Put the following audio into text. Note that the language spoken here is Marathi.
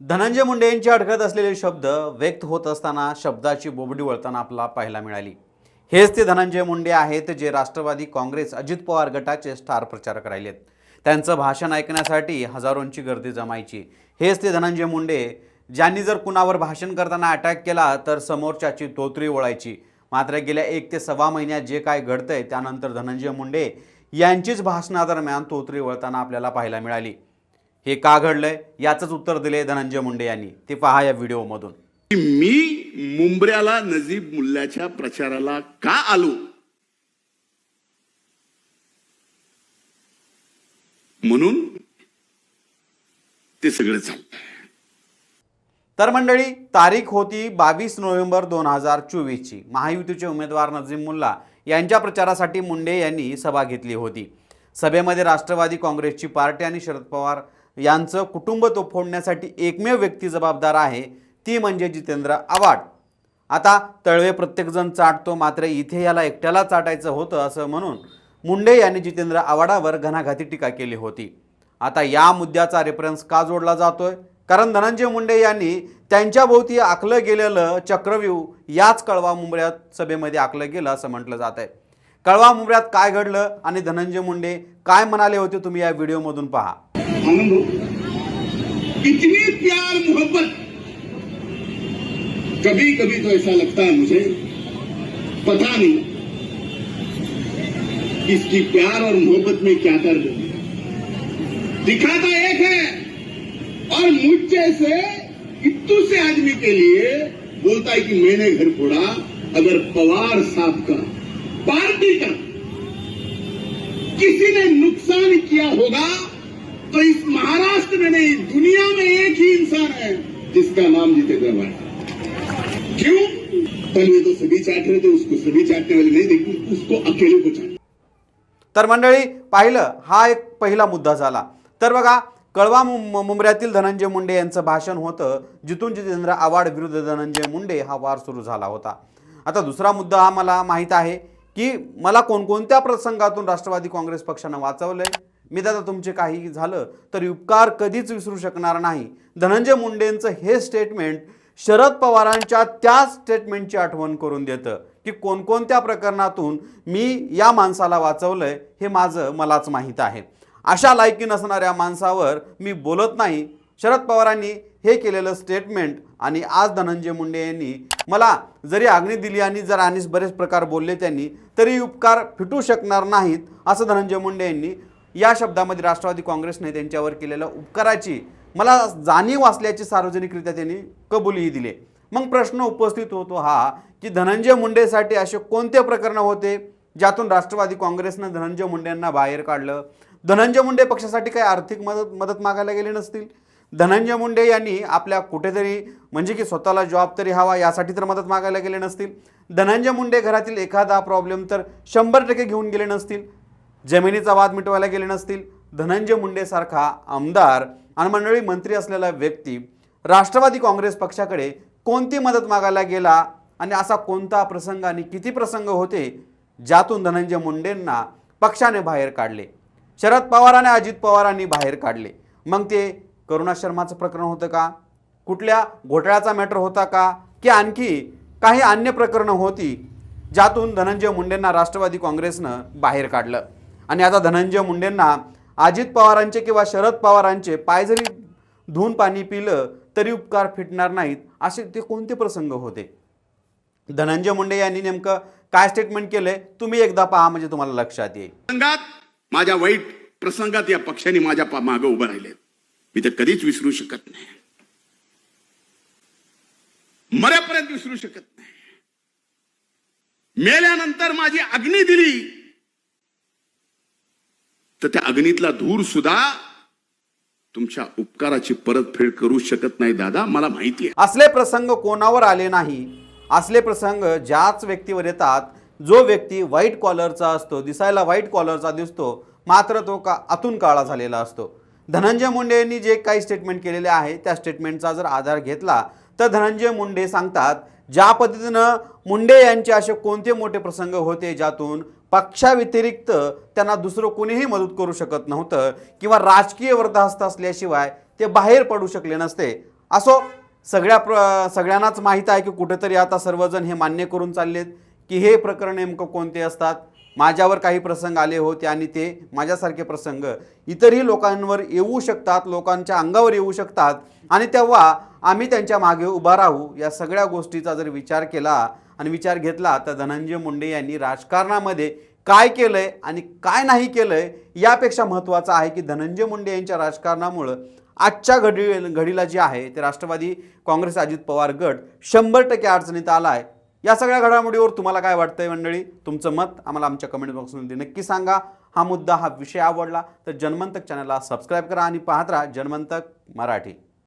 धनंजय मुंडे यांची अडकत असलेले शब्द व्यक्त होत असताना शब्दाची बोबडी वळताना आपला पाहायला मिळाली. हेच ते धनंजय मुंडे आहेत जे राष्ट्रवादी काँग्रेस अजित पवार गटाचे स्टार प्रचारक राहिलेत. त्यांचं भाषण ऐकण्यासाठी हजारोंची गर्दी जमायची. हेच ते धनंजय मुंडे ज्यांनी जर कुणावर भाषण करताना अटॅक केला तर समोरच्याची तोतरी ओळायची. मात्र गेल्या एक ते सव्वा महिन्यात जे काय घडतंय त्यानंतर धनंजय मुंडे यांचीच भाषणादरम्यान तोतरी वळताना आपल्याला पाहायला मिळाली. हे का घडलंय? याचंच उत्तर दिले धनंजय मुंडे यांनी. ते पहा या व्हिडिओमधून. मी मुंबऱ्याला नजीब मुल्ल्याच्या प्रचाराला का आलो? म्हणून ते सगळं चाललंय तर मंडळी तारीख होती बावीस नोव्हेंबर दोन हजार चोवीसची. महायुतीचे उमेदवार नजीम मुल्ला यांच्या प्रचारासाठी मुंडे यांनी सभा घेतली होती. सभेमध्ये राष्ट्रवादी काँग्रेसची पार्टी आणि शरद पवार यांचं कुटुंब तो फोडण्यासाठी एकमेव व्यक्ती जबाबदार आहे ती म्हणजे जितेंद्र आव्हाड. आता तळवे प्रत्येकजण चाटतो मात्र इथे याला एकट्याला चाटायचं होतं असं म्हणून मुंडे यांनी जितेंद्र आव्हाडावर घणाघाती टीका केली होती. आता या मुद्द्याचा रेफरन्स का जोडला जातोय? कारण धनंजय मुंडे यांनी त्यांच्याभोवती आखलं गेलेलं चक्रव्यूह याच कळवा मुंबऱ्यात सभेमध्ये आखलं गेलं असं म्हटलं जात आहे. कळवा मुंबऱ्यात काय घडलं आणि धनंजय मुंडे काय म्हणाले होते तुम्ही या व्हिडिओमधून पहा. आनंद हो इतनी प्यार मोहब्बत। कभी कभी तो ऐसा लगता है मुझे, पता नहीं, इसकी प्यार और मोहब्बत में क्या कर दूँ दिखाता एक है, और मुझ जैसे इतू से आदमी के लिए बोलता है कि मैंने घर फोड़ा, अगर पवार साहब का, पार्टी का, किसी ने नुकसान किया होगा तो इस महाराष्ट्र में नहीं दुनिया में एक ही इंसान है। जिसका नाम जितेंद्र भाई क्यों? पहले तो सभी चाट रहे थे उसको सभी चाटने वाले नहीं देखी उसको अकेले को चाट। तर मंडळी पाहिलं हा एक पहिला मुद्दा झाला. तर बघा कळवा मुं- मुंबऱ्यातील धनंजय मुंडे यांचं भाषण होतं जिथून जितेंद्र आव्हाड विरुद्ध धनंजय मुंडे हा वार सुरू झाला होता. आता दुसरा मुद्दा हा मला माहीत आहे की मला कोणकोणत्या प्रसंगातून राष्ट्रवादी काँग्रेस पक्षानं वाचवलंय? मी दादा तुमचे काही झालं तर उपकार कधीच विसरू शकणार नाही. धनंजय मुंडेंचं हे स्टेटमेंट शरद पवारांच्या त्या स्टेटमेंटची आठवण करून देतं की कोणकोणत्या प्रकरणातून मी या माणसाला वाचवलंय हे माझं मलाच माहीत आहे. अशा लायकी नसणाऱ्या माणसावर मी बोलत नाही. शरद पवारांनी हे केलेलं स्टेटमेंट आणि आज धनंजय मुंडे यांनी मला जरी आग्नी दिली आणि जर आणि बरेच प्रकार बोलले त्यांनी तरी उपकार फिटू शकणार नाहीत असं धनंजय मुंडे यांनी या शब्दामध्ये राष्ट्रवादी काँग्रेसने त्यांच्यावर केलेल्या उपकाराची मला जाणीव असल्याची सार्वजनिकरित्या त्यांनी कबुलीही दिले. मग प्रश्न उपस्थित होतो हा की धनंजय मुंडेसाठी असे कोणते प्रकरण होते ज्यातून राष्ट्रवादी काँग्रेसनं धनंजय मुंडेंना बाहेर काढलं? धनंजय मुंडे पक्षासाठी काही आर्थिक मदत मदत मागायला गेले नसतील? धनंजय मुंडे यांनी आपल्या कुठेतरी म्हणजे की स्वतःला जॉब तरी हवा यासाठी तर मदत मागायला गेले नसतील? धनंजय मुंडे घरातील एखादा प्रॉब्लेम तर शंभर टक्के घेऊन गेले नसतील? जमिनीचा वाद मिटवायला गेले नसतील. धनंजय मुंडेसारखा आमदार आणि मंडळी मंत्री असलेला व्यक्ती राष्ट्रवादी काँग्रेस पक्षाकडे कोणती मदत मागायला गेला आणि असा कोणता प्रसंग आणि किती प्रसंग होते ज्यातून धनंजय मुंडेंना पक्षाने बाहेर काढले? शरद पवार आणि अजित पवारांनी बाहेर काढले. मग ते करुणा शर्माचं प्रकरण होतं का? कुठल्या घोटाळ्याचा मॅटर होता का? की आणखी काही अन्य प्रकरणं होती ज्यातून धनंजय मुंडेंना राष्ट्रवादी काँग्रेसनं बाहेर काढलं? आणि आता धनंजय मुंडेंना अजित पवारांचे किंवा शरद पवारांचे पाय जरी धुवून पाणी पिलं तरी उपकार फिटणार नाहीत असे ते कोणते प्रसंग होते? धनंजय मुंडे यांनी नेमकं काय स्टेटमेंट केलंय? तुम्ही एकदा पहा म्हणजे तुम्हाला लक्षात येईल. प्रसंगात माझ्या वाईट प्रसंगात या पक्षाने माझ्या मागे मागं उभं राहिले मी तर कधीच विसरू शकत नाही. मरेपर्यंत विसरू शकत नाही. मेल्यानंतर माझी अग्नी दिली. तर त्या अग्नीतला धूर सुद्धा तुमच्या उपकाराची परतफेड करू शकत नाही दादा. मला माहिती आहे. असले प्रसंग कोणावर आले नाही असले प्रसंग ज्याच व्यक्तीवर येतात जो व्यक्ती व्हाईट कॉलरचा असतो दिसायला व्हाईट कॉलरचा दिसतो मात्र तो का आतून काळा झालेला असतो. धनंजय मुंडे यांनी जे काही स्टेटमेंट केलेले आहे त्या स्टेटमेंटचा जर आधार घेतला तर धनंजय मुंडे सांगतात ज्या पद्धतीनं मुंडे यांचे असे कोणते मोठे प्रसंग होते ज्यातून पक्षाव्यतिरिक्त त्यांना दुसरं कोणीही मदत करू शकत नव्हतं किंवा राजकीय वर्धहस्त असल्याशिवाय ते बाहेर पडू शकले नसते. असो सगळ्या प्र सगळ्यांनाच माहीत आहे की कुठेतरी आता सर्वजण हे मान्य करून चाललेत की हे प्रकरण नेमकं कोणते असतात? माझ्यावर काही प्रसंग आले होते आणि ते माझ्यासारखे प्रसंग इतरही लोकांवर येऊ शकतात लोकांच्या अंगावर येऊ शकतात. आणि तेव्हा आम्ही त्यांच्या मागे उभा राहू या सगळ्या गोष्टीचा जर विचार केला आणि विचार घेतला तर धनंजय मुंडे यांनी राजकारणामध्ये काय केलंय आणि काय नाही केलंय यापेक्षा महत्त्वाचं आहे की धनंजय मुंडे यांच्या राजकारणामुळं आजच्या घडी घडीला जे आहे ते राष्ट्रवादी काँग्रेस अजित पवार गट शंभर टक्के अडचणीत आला आहे या सगळ्या घडामोडीवर तुम्हाला काय वाटतंय मंडळी? तुमचं मत आम्हाला आमच्या कमेंट बॉक्समध्ये नक्की सांगा. हा मुद्दा हा विषय आवडला तर जनमंतक चॅनलला सबस्क्राईब करा आणि पाहत राहा जनमंतक मराठी.